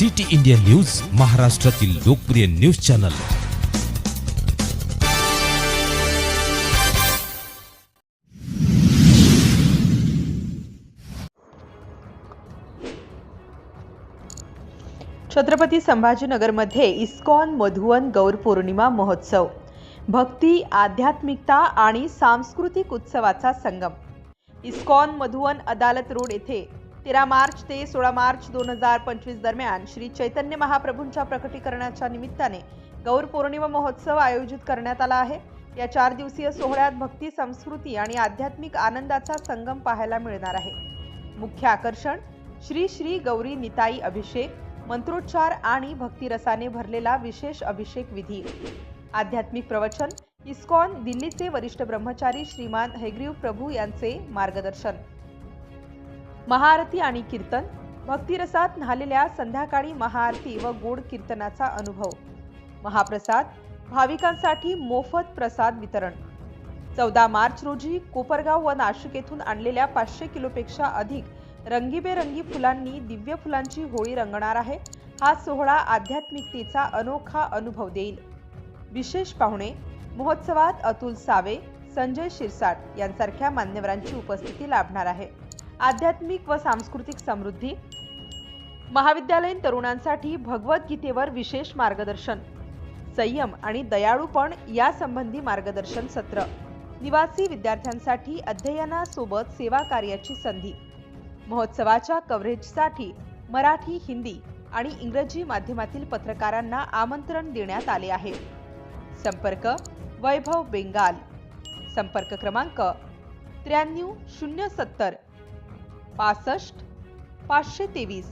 City India news महाराष्ट्रातील लोकप्रिय news channel. Chhatrapati संभाजीनगरमध्ये इस्कॉन मधुवन गौर पौर्णिमा महोत्सव. भक्ती आध्यात्मिकता आणि सांस्कृतिक उत्सवाचा संगम. इस्कॉन मधुवन अदालत रोड येथे तेरा मार्च ते सोळा मार्च दोन हजार पंचवीस दरम्यान श्री चैतन्य महाप्रभूंच्या प्रकटीकरणाच्या निमित्ताने गौर पौर्णिमा महोत्सव आयोजित करण्यात आला आहे. या चार दिवसीय सोहळ्यात भक्ती संस्कृती आणि आध्यात्मिक आनंदाचा संगम पाहायला मिळणार आहे. मुख्य आकर्षण श्री श्री गौरी निताई अभिषेक मंत्रोच्चार आणि भक्तिरसाने भरलेला विशेष अभिषेक विधी. आध्यात्मिक प्रवचन इस्कॉन दिल्लीचे वरिष्ठ ब्रह्मचारी श्रीमान हेग्रीव प्रभू यांचे मार्गदर्शन. महाआरती आणि कीर्तन भक्तिरसात न्हालेल्या संध्याकाळी महाआरती व गोड कीर्तनाचा अनुभव. महाप्रसाद भाविकांसाठी मोफत प्रसाद वितरण. चौदा मार्च रोजी कोपरगाव व नाशिक येथून आणलेल्या पाचशे किलोपेक्षा अधिक रंगीबेरंगी फुलांनी दिव्य फुलांची होळी रंगणार आहे हा सोहळा आध्यात्मिकतेचा अनोखा अनुभव देईल. विशेष पाहुणे महोत्सवात अतुल सावे संजय शिरसाट यांसारख्या मान्यवरांची उपस्थिती लाभणार आहे. आध्यात्मिक व सांस्कृतिक समृद्धी. महाविद्यालयीन तरुणांसाठी भगवद्गीतेवर विशेष मार्गदर्शन. संयम आणि दयाळूपण यासंबंधी मार्गदर्शन सत्र. निवासी विद्यार्थ्यांसाठी अध्ययनासोबत सेवा कार्याची संधी. महोत्सवाच्या कव्हरेजसाठी मराठी हिंदी आणि इंग्रजी माध्यमातील पत्रकारांना आमंत्रण देण्यात आले आहे. संपर्क वैभव बेंगाल. संपर्क क्रमांक त्र्याण्णव शून्य सत्तर पासष्ट पाचशे तेवीस.